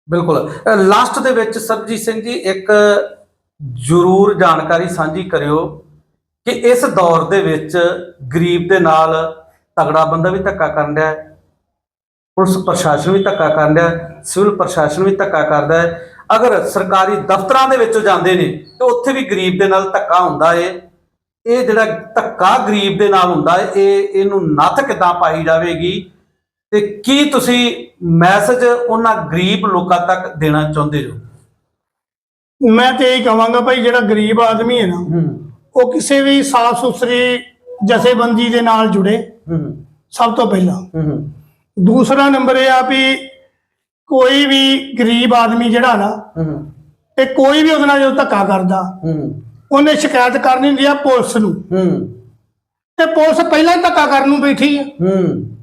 ਬਿਲਕੁਲ। ਲਾਸਟ ਦੇ ਵਿੱਚ ਸਰਬਜੀਤ ਸਿੰਘ ਜੀ ਇੱਕ ਜ਼ਰੂਰ ਜਾਣਕਾਰੀ ਸਾਂਝੀ ਕਰਿਓ ਕਿ ਇਸ ਦੌਰ ਦੇ ਵਿੱਚ ਗਰੀਬ ਦੇ ਨਾਲ ਤਗੜਾ ਬੰਦਾ ਵੀ ਧੱਕਾ ਕਰਨ ਰਿਹਾ ਹੈ, ਪੁਲਿਸ ਪ੍ਰਸ਼ਾਸਨ ਵੀ ਧੱਕਾ ਕਰਨ ਰਿਹਾ ਹੈ, ਸਿਵਲ ਪ੍ਰਸ਼ਾਸਨ ਵੀ ਧੱਕਾ ਕਰਦਾ ਹੈ। ਅਗਰ ਸਰਕਾਰੀ ਦਫ਼ਤਰਾਂ ਦੇ ਵਿੱਚੋਂ ਜਾਂਦੇ ਨੇ ਤੇ ਉੱਥੇ ਵੀ ਗਰੀਬ ਦੇ ਨਾਲ ਧੱਕਾ ਹੁੰਦਾ ਏ, ਇਹ ਜਿਹੜਾ ਧੱਕਾ ਗਰੀਬ ਦੇ ਨਾਲ ਹੁੰਦਾ ਹੈ ਇਹ ਇਹਨੂੰ ਨੱਥ ਕਿੱਦਾਂ ਪਾਈ ਜਾਵੇਗੀ? ਤੇ ਕੀ ਤੁਸੀਂ ਮੈਸੇਜ ਉਹਨਾਂ ਗਰੀਬ ਲੋਕਾਂ ਤੱਕ ਦੇਣਾ ਚਾਹੁੰਦੇ ਹੋ? ਮੈਂ ਤੇ ਇਹ ਕਹਾਂਗਾ ਭਾਈ ਜਿਹੜਾ ਗਰੀਬ ਆਦਮੀ ਹੈ ਨਾ ਉਹ ਕਿਸੇ ਵੀ ਸਾਫ਼ ਸੁਥਰੀ ਜਥੇਬੰਦੀ ਦੇ ਨਾਲ ਜੁੜੇ ਸਭ ਤੋਂ ਪਹਿਲਾਂ। ਦੂਸਰਾ ਨੰਬਰ ਇਹ ਆ ਵੀ ਕੋਈ ਵੀ ਗਰੀਬ ਆਦਮੀ ਜਿਹੜਾ ਨਾ ਤੇ ਕੋਈ ਵੀ ਉਹਦੇ ਨਾਲ ਜਦੋਂ ਧੱਕਾ ਕਰਦਾ ਉਹਨੇ ਸ਼ਿਕਾਇਤ ਕਰਨੀ ਹੁੰਦੀ ਆ ਪੁਲਿਸ ਨੂੰ। ਤੇ ਪੁਲਿਸ ਪਹਿਲਾਂ ਹੀ ਧੱਕਾ ਕਰਨ ਨੂੰ ਬੈਠੀ ਆ। ਹੂੰ।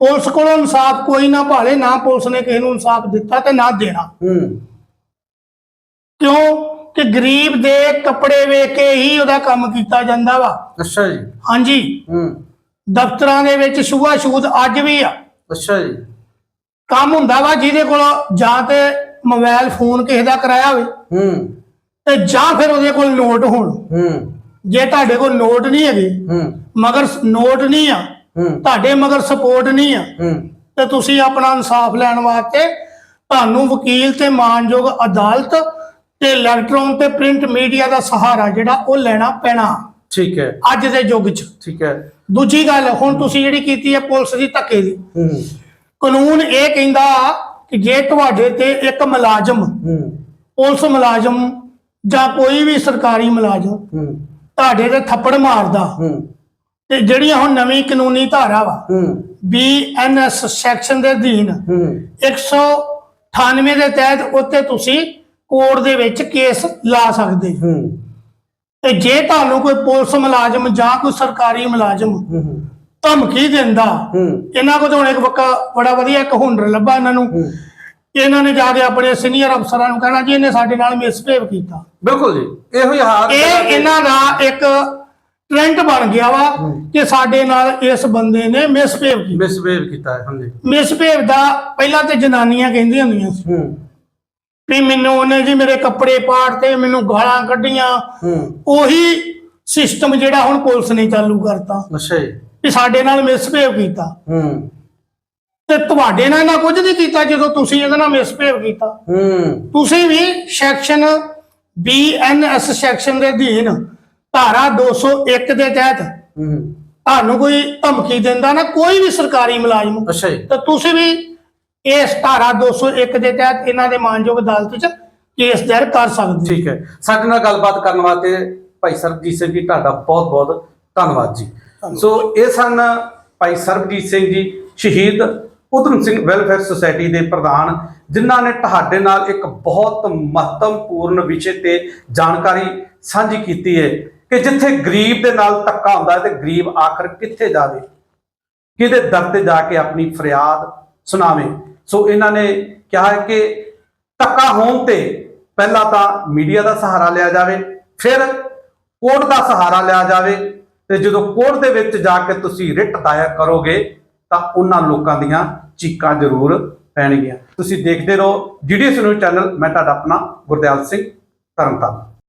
ਪੁਲਿਸ ਕੋਲੋਂ ਇਨਸਾਫ ਕੋਈ ਨਾ ਭਾਲੇ ਨਾ ਪੁਲਿਸ ਨੇ ਕਿਸੇ ਨੂੰ ਇਨਸਾਫ ਦਿੱਤਾ ਤੇ ਨਾ ਦੇਣਾ। ਹੂੰ। ਕਿਉਂ? ਕਿ ਗਰੀਬ ਦੇ ਕੱਪੜੇ ਵੇਖ ਕੇ ਹੀ ਉਹਦਾ ਕੰਮ ਕੀਤਾ ਜਾਂਦਾ ਵਾ। ਅੱਛਾ ਜੀ। ਹਾਂਜੀ। ਹੂੰ। ਦਫ਼ਤਰਾਂ ਦੇ ਵਿੱਚ ਛੂਆ ਛੂਤ ਅੱਜ ਵੀ ਆ। ਅੱਛਾ ਜੀ। ਕੰਮ ਹੁੰਦਾ ਵਾ ਜਿਹਦੇ ਕੋਲ ਜਾਂ ਤੇ ਮੋਬਾਈਲ ਫੋਨ ਕਿਸੇ ਦਾ ਕਰਾਇਆ ਹੋਵੇ ਹੂੰ। ਤੇ ਜਾਂ ਫਿਰ ਉਹਦੇ ਕੋਲ ਨੋਟ ਹੋਣ। ਹੂੰ। ਜੇ ਤੁਹਾਡੇ ਕੋਲ ਨੋਟ ਨਹੀਂ ਹੈਗੇ ਹੂੰ। ਮਗਰ ਨੋਟ ਨਹੀਂ ਆ ਤੁਹਾਡੇ ਮਗਰ ਸਪੋਰਟ ਨਹੀਂ ਆ। ਤੇ ਤੁਸੀਂ ਆਪਣਾ ਇਨਸਾਫ ਲੈਣ ਵਾਸਤੇ ਤੁਹਾਨੂੰ ਵਕੀਲ ਤੇ ਮਾਨਯੋਗ ਅਦਾਲਤ ਤੇ ਇਲੈਕਟ੍ਰੋਨ ਤੇ ਪ੍ਰਿੰਟ ਮੀਡੀਆ ਦਾ ਸਹਾਰਾ ਜਿਹੜਾ ਉਹ ਲੈਣਾ ਪੈਣਾ। ਠੀਕ ਹੈ। ਅੱਜ ਦੇ ਯੁੱਗ 'ਚ। ਠੀਕ ਹੈ। ਦੂਜੀ ਗੱਲ ਹੁਣ ਤੁਸੀਂ ਜਿਹੜੀ ਕੀਤੀ ਹੈ ਪੁਲਿਸ ਦੀ ਧੱਕੇ ਦੀ। ਕਾਨੂੰਨ ਇਹ ਕਹਿੰਦਾ ਕਿ ਜੇ ਤੁਹਾਡੇ ਤੇ ਇੱਕ ਮੁਲਾਜ਼ਮ ਪੁਲਿਸ ਮੁਲਾਜ਼ਮ ਜਾਂ ਕੋਈ ਵੀ ਸਰਕਾਰੀ ਮੁਲਾਜ਼ਮ ਤੁਹਾਡੇ ਤੇ ਥੱਪੜ ਮਾਰਦਾ ਤੇ ਜਿਹੜੀਆਂ ਹੁਣ ਨਵੀਂ ਕਾਨੂੰਨੀ ਧਾਰਾ ਵਾ ਹੂੰ। ਬੀਐਨਐਸ ਸੈਕਸ਼ਨ ਦੇ ਅਧੀਨ ਹੂੰ। 198 ਦੇ ਤਹਿਤ ਉੱਤੇ ਤੁਸੀਂ ਕੋਰਟ ਦੇ ਵਿੱਚ ਕੇਸ ਲਾ ਸਕਦੇ ਹੋ। ਹੂੰ। ਤੇ ਜੇ ਤੁਹਾਨੂੰ ਕੋਈ ਪੁਲਿਸ ਮੁਲਾਜ਼ਮ ਜਾਂ ਕੋਈ ਸਰਕਾਰੀ ਮੁਲਾਜ਼ਮ ਹੂੰ ਧਮਕੀ ਦਿੰਦਾ ਹੂੰ। ਇਹਨਾਂ ਕੋਲ ਤਾਂ ਹੁਣ ਇੱਕ ਬੱਕਾ- ਬੜਾ ਵਧੀਆ ਇੱਕ ਹੁਨਰ ਲੱਭਾ ਇਹਨਾਂ ਨੂੰ। ਇਹਨਾਂ ਨੇ ਜਾ ਕੇ ਆਪਣੇ ਸੀਨੀਅਰ ਅਫਸਰਾਂ ਨੂੰ ਕਹਿਣਾ ਜੀ ਇਹਨੇ ਸਾਡੇ ਨਾਲ ਮਿਸਬਿਹੇਵ ਕੀਤਾ। ਬਿਲਕੁਲ ਜੀ ਇਹੋ ਹੀ ਹਾਲ ਇਹ ਇਹਨਾਂ ਦਾ ਇੱਕ ਟ੍ਰੈਂਡ ਬਣ ਗਿਆ ਵਾ ਕਿ ਸਾਡੇ ਨਾਲ ਇਸ ਬੰਦੇ ਨੇ ਮਿਸਬਿਹੇਵ ਕੀਤਾ। ਮਿਸਬਿਹੇਵ ਕੀਤਾ ਹੈ ਹਾਂਜੀ। ਮਿਸਬਿਹੇਵ ਦਾ ਪਹਿਲਾਂ ਤੇ ਜਨਾਨੀਆਂ ਕਹਿੰਦੀਆਂ ਹੁੰਦੀਆਂ ਸੀ। ਹੂੰ। ਵੀ ਮੈਨੂੰ ਉਹਨੇ ਜੀ ਮੇਰੇ ਕੱਪੜੇ ਪਾੜਤੇ ਮੈਨੂੰ ਗਾਲਾਂ ਕੱਢੀਆਂ। ਹੂੰ। ਉਹੀ ਸਿਸਟਮ ਜਿਹੜਾ ਹੁਣ ਪੁਲਿਸ ਨੇ ਚਾਲੂ ਕਰਤਾ। ਅੱਛਾ ਜੀ। ਵੀ ਸਾਡੇ ਨਾਲ ਮਿਸਬਿਹੇਵ ਕੀਤਾ। ਹੂੰ। ਤੇ ਤੁਹਾਡੇ ਨਾਲ ਨਾ ਕੁਝ ਨਹੀਂ ਕੀਤਾ ਜਦੋਂ ਤੁਸੀਂ ਇਹਦੇ ਨਾਲ ਮਿਸਬਿਹੇਵ ਕੀਤਾ। ਹੂੰ। ਤੁਸੀਂ ਵੀ ਸੈਕਸ਼ਨ ਬੀਐਨਐਸ ਸੈਕਸ਼ਨ ਦੇ ਅਧੀਨ ਧਾਰਾ 201 ਦੇ ਤਹਿਤ। ਤੁਹਾਨੂੰ ਕੋਈ ਧਮਕੀ ਦਿੰਦਾ ਨਾ ਕੋਈ ਵੀ ਸਰਕਾਰੀ ਮੁਲਾਜ਼ਮ। ਅੱਛਾ ਜੀ। ਤਾਂ ਤੁਸੀਂ ਵੀ ਇਸ ਧਾਰਾ 201 ਦੇ ਤਹਿਤ ਇਹਨਾਂ ਦੇ ਮਾਨਯੋਗ ਅਦਾਲਤ 'ਚ ਕੇਸ ਦਾਇਰ ਕਰ ਸਕਦੇ ਹੋ। ਠੀਕ ਹੈ। ਸਾਡੇ ਨਾਲ ਗੱਲਬਾਤ ਕਰਨ ਵਾਸਤੇ ਭਾਈ ਸਰਬਜੀਤ ਸਿੰਘ ਜੀ ਤੁਹਾਡਾ ਬਹੁਤ ਬਹੁਤ ਧੰਨਵਾਦ ਜੀ। ਸੋ ਇਹ ਸਨ ਭਾਈ ਸਰਬਜੀਤ ਸਿੰਘ ਜੀ ਸ਼ਹੀਦ ਉਧਮ ਸਿੰਘ ਵੈਲਫੇਅਰ ਸੁਸਾਇਟੀ ਦੇ ਪ੍ਰਧਾਨ ਜਿਨ੍ਹਾਂ ਨੇ ਤੁਹਾਡੇ ਨਾਲ ਇੱਕ ਬਹੁਤ ਮਹੱਤਵਪੂਰਨ ਵਿਸ਼ੇ ਤੇ ਜਾਣਕਾਰੀ ਸਾਂਝੀ ਕੀਤੀ ਹੈ। ਕਿ ਜਿੱਥੇ ਗਰੀਬ ਦੇ ਨਾਲ ਧੱਕਾ ਹੁੰਦਾ ਹੈ ਤੇ ਗਰੀਬ ਆਖਰ ਕਿੱਥੇ ਜਾਵੇ? ਕਿਹਦੇ ਦਰ ਤੇ ਜਾ ਕੇ ਆਪਣੀ ਫਰਿਆਦ ਸੁਣਾਵੇ? ਸੋ ਇਹਨਾਂ ਨੇ ਕਿਹਾ ਹੈ ਕਿ ਧੱਕਾ ਹੋਣ ਤੇ ਪਹਿਲਾਂ ਤਾਂ ਮੀਡੀਆ ਦਾ ਸਹਾਰਾ ਲਿਆ ਜਾਵੇ, ਫਿਰ ਕੋਰਟ ਦਾ ਸਹਾਰਾ ਲਿਆ ਜਾਵੇ ਤੇ ਜਦੋਂ ਕੋਰਟ ਦੇ ਵਿੱਚ ਜਾ ਕੇ ਤੁਸੀਂ ਰਿਟ ਦਾਇਰ ਕਰੋਗੇ, ਤਾਂ ਉਹਨਾਂ ਲੋਕਾਂ ਦੀਆਂ ਚੀਕਾਂ ਜ਼ਰੂਰ ਪੈਣਗੀਆਂ। ਤੁਸੀਂ ਦੇਖਦੇ ਰਹੋ ਜੀਡੀਐਸ ਨਿਊਜ਼ ਚੈਨਲ, ਮੈਂ ਤੁਹਾਡਾ ਆਪਣਾ ਗੁਰਦਿਆਲ ਸਿੰਘ ਤਰਨਤਾਰਨ।